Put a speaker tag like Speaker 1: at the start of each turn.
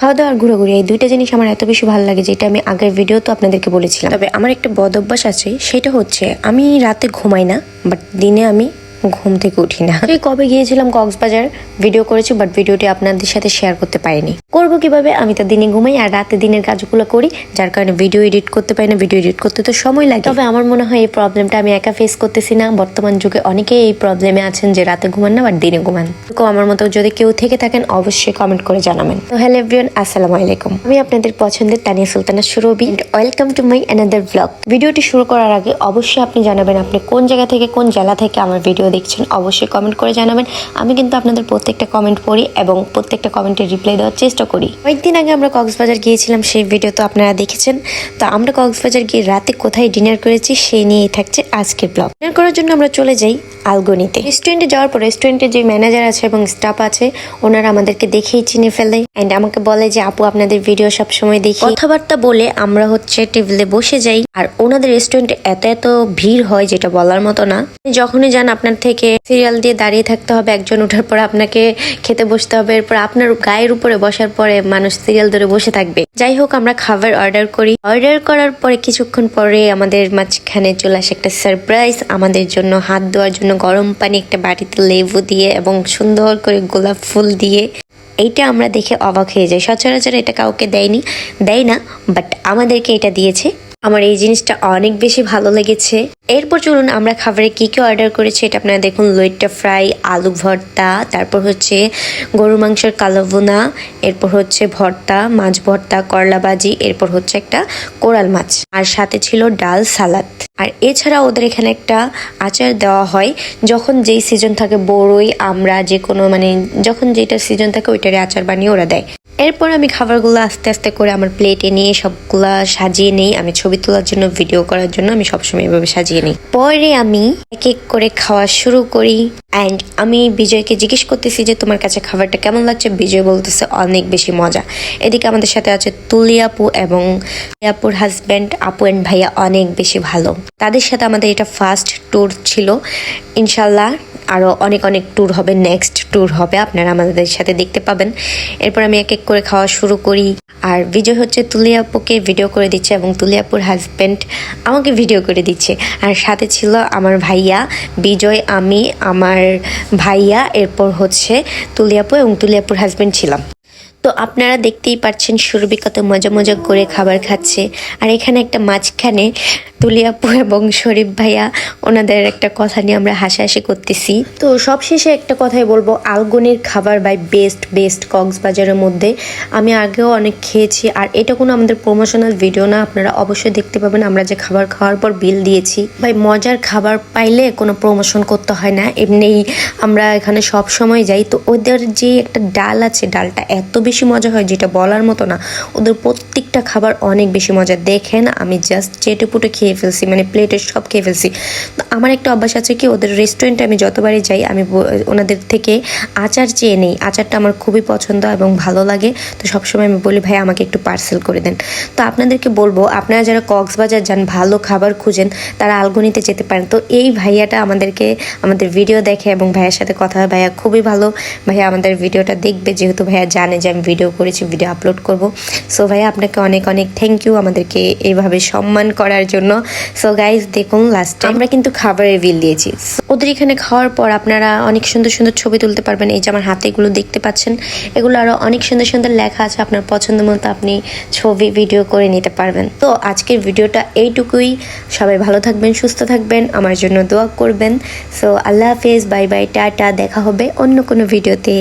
Speaker 1: খাওয়া দাওয়া আর ঘোরাঘুরি, এই দুইটা জিনিস আমার এত বেশি ভালো লাগে যেটা আমি আগের ভিডিও তো আপনাদেরকে বলেছিলাম। তবে আমার একটা বদ অভ্যাস আছে, সেটা হচ্ছে আমি রাতে ঘুমাই না বাট দিনে আমি ঘুম থেকে উঠি না। সেই কবে গিয়েছিলাম কক্সবাজার? ভিডিও করেছি বাট ভিডিওটি আপনাদের সাথে শেয়ার করতে পারিনি। করব কীভাবে? আমি তো দিনে ঘুমাই আর রাতে দিনের কাজগুলো করি, যার কারণে ভিডিও এডিট করতে পারি না ভিডিও এডিট করতে তো সময় লাগে। তবে আমার মনে হয় এই প্রবলেমটা আমি একা ফেস করতেছি না। বর্তমান যুগে অনেকেই এই প্রবলেমে আছেন যে রাতে ঘুমান না বাট দিনে ঘুমান। তো আমার মতো যদি কেউ থেকে থাকেন, অবশ্যই কমেন্ট করে জানাবেন। তো হ্যালো এভরিওয়ান আসসালামু আলাইকুম। আমি আপনাদের পছন্দের Tania Sultana Surabhi welcome to my another blog ভিডিওটি শুরু করার আগে অবশ্যই আপনি জানাবেন আপনি কোন জায়গা থেকে, কোন জেলা থেকে আমার ভিডিও দেখছেন, অবশ্যই কমেন্ট করে জানাবেন। আমি কিন্তু আপনাদের প্রত্যেকটা কমেন্ট পড়ি এবং প্রত্যেকটা কমেন্টের রিপ্লাই দেওয়ার চেষ্টা করি। কয়েকদিন আগে আমরা কক্সবাজার গিয়েছিলাম, সেই ভিডিও তো আপনারা দেখেছেন। তো আমরা কক্সবাজার গিয়ে রাতে কোথায় ডিনার করেছি সেই নিয়েই থাকছে আজকের ব্লগ ডিনার করার জন্য আমরা চলে যাই আলগনিতে। রেস্টুরেন্টে যাওয়ার পর রেস্টুরেন্টের যে ম্যানেজার আছে এবং স্টাফ আছে, ওনারা আমাদেরকে দেখেই চিনে ফেলে অ্যান্ড আমাকে বলে যে, আপু, আপনাদের ভিডিও সব সময় দেখি। কথাবার্তা বলে আমরা হচ্ছে টেবিলে বসে যাই। আর ওনাদের রেস্টুরেন্টে এত এত ভিড় হয়, যেটা বলার মতো না। যখনই যান, আপনার থেকে সিরিয়াল দিয়ে দাঁড়িয়ে থাকতে হবে, একজন ওঠার পর আপনাকে খেতে বসতে হবে, এরপর আপনার গায়ের উপরে বসার পরে মানুষ সিরিয়াল ধরে বসে থাকবে। যাই হোক, আমরা খাবার অর্ডার করি। অর্ডার করার পরে কিছুক্ষণ পরে আমাদের মাঝখানে চলে আসে একটা সারপ্রাইজ আমাদের জন্য হাত ধোয়ার জন্য গরম পানি, একটা বাটিতে লেবু দিয়ে এবং সুন্দর করে গোলাপ ফুল দিয়ে। এইটা আমরা দেখে অবাক হয়ে যাই। সচরাচর এটা কাউকে দেয়নি, দেয় না বাট আমাদেরকে এটা দিয়েছে। আমার এই জিনিসটা অনেক বেশি ভালো লেগেছে। এরপর চলুন আমরা খাবারে কি কি অর্ডার করেছি, এটা আপনারা দেখুন, লইট্টা ফ্রাই, আলু ভর্তা, তারপর হচ্ছে গরু মাংসের কালো ভুনা, এরপর হচ্ছে ভর্তা, মাছ ভর্তা, করলা ভাজি, এরপর হচ্ছে একটা কোরাল মাছ, আর সাথে ছিল ডাল সালাদ। আর এছাড়া ওদের এখানে একটা আচার দেওয়া হয়, যখন যেই সিজন থাকে বড়ই, আমরা যে কোনো মানে যখন যেটা সিজন থাকে ওইটারই আচার বানিয়ে ওরা দেয়। এরপর আমি খাবারগুলো আস্তে আস্তে করে আমার প্লেটে নিয়ে সবগুলা সাজিয়ে নেই। আমি ছবি তোলার জন্য ভিডিও করার জন্য আমি সবসময় এভাবে সাজিয়ে নিই। পরে আমি এক এক করে খাওয়া শুরু করি। অ্যান্ড আমি বিজয়কে জিজ্ঞেস করতেছি যে, তোমার কাছে খাবারটা কেমন লাগছে? বিজয় বলতেছে, অনেক বেশি মজা। এদিকে আমাদের সাথে আছে তুলি আপু এবং আপুর হাজব্যান্ড আপু অ্যান্ড ভাইয়া অনেক বেশি ভালো। তাদের সাথে আমাদের এটা ফার্স্ট ট্যুর ছিল। ইনশাল্লাহ আরও অনেক অনেক ট্যুর হবে নেক্সট ট্যুর হবে, আপনারা আমাদের সাথে দেখতে পাবেন। এরপর আমি এক এক করে খাওয়া শুরু করি। আর বিজয় হচ্ছে তুলিয়াপুকে ভিডিও করে দিচ্ছে এবং তুলিয়াপুর হাজব্যান্ড আমাকে ভিডিও করে দিচ্ছে। আর সাথে ছিল আমার ভাইয়া বিজয়, আমি, আমার ভাইয়া, এরপর হচ্ছে তুলিয়াপু এবং তুলিয়াপুর হাজব্যান্ড ছিলাম। তো আপনারা দেখতেই পাচ্ছেন সুরভি কত মজা মজা করে খাবার খাচ্ছে। আর এখানে একটা মাঝখানে তুলিয়াপু এবং শরীফ ভাইয়া, ওনাদের একটা কথা নিয়ে আমরা হাসাহাসি করতেছি। তো সবশেষে একটা কথাই বলব, আলগনির খাবার বাই বেস্ট বেস্ট কক্সবাজারের মধ্যে। আমি আগেও অনেক খেয়েছি, আর এটা কোনো আমাদের প্রমোশনাল ভিডিও না, আপনারা অবশ্যই দেখতে পাবেন। আমরা যে খাবার খাওয়ার পর বিল দিয়েছি। ভাই, মজার খাবার পাইলে কোনো প্রমোশন করতে হয় না। এমনিই আমরা এখানে সব সময় যাই, তো ওদের যে একটা ডাল আছে, ডালটা এত বেশি মজা হয় যেটা বলার মতো না। ওদের প্রত্যেকটা খাবার অনেক বেশি মজা। দেখেন, আমি জাস্ট চেটে পুটে খেয়ে ফেলছি মানে প্লেটে সব খেয়ে ফেলছি। তো আমার একটা অভ্যাস আছে কি, ওদের রেস্টুরেন্টে আমি যতবারই যাই, আমি ওনাদের থেকে আচার চেয়ে নেই। আচারটা আমার খুবই পছন্দ এবং ভালো লাগে। তো সবসময় আমি বলি, ভাই, আমাকে একটু পার্সেল করে দেন। তো আপনাদেরকে বলব, আপনারা যারা কক্সবাজার যান, ভালো খাবার খুঁজেন, তারা আলগনিতে যেতে পারেন। তো এই ভাইয়াটা আমাদেরকে আমাদের ভিডিও দেখে এবং ভাইয়ার সাথে কথা হয়। ভাইয়া খুবই ভালো। ভাইয়া আমাদের ভিডিওটা দেখবে, যেহেতু ভাইয়া জানে যে আমি ভিডিও করেছি ভিডিও আপলোড করব। সো ভাইয়া, আপনাকে অনেক অনেক থ্যাংক ইউ আমাদেরকে এইভাবে সম্মান করার জন্য। সো গাইজ দেখুন লাস্ট আমরা কিন্তু খাবারের বিল দিয়েছি। ওদের এখানে খাওয়ার পর আপনারা অনেক সুন্দর সুন্দর ছবি তুলতে পারবেন। এই যে আমার হাতে এগুলো দেখতে পাচ্ছেন, এগুলো আরও অনেক সুন্দর সুন্দর লেখা আছে। আপনার পছন্দ মতো আপনি ছবি ভিডিও করে নিতে পারবেন। তো, আজকের ভিডিওটা এইটুকুই। সবাই ভালো থাকবেন, সুস্থ থাকবেন। আমার জন্য দোয়া করবেন। সো আল্লাহ হাফেজ বাই বাই টাটা। দেখা হবে অন্য কোনো ভিডিওতে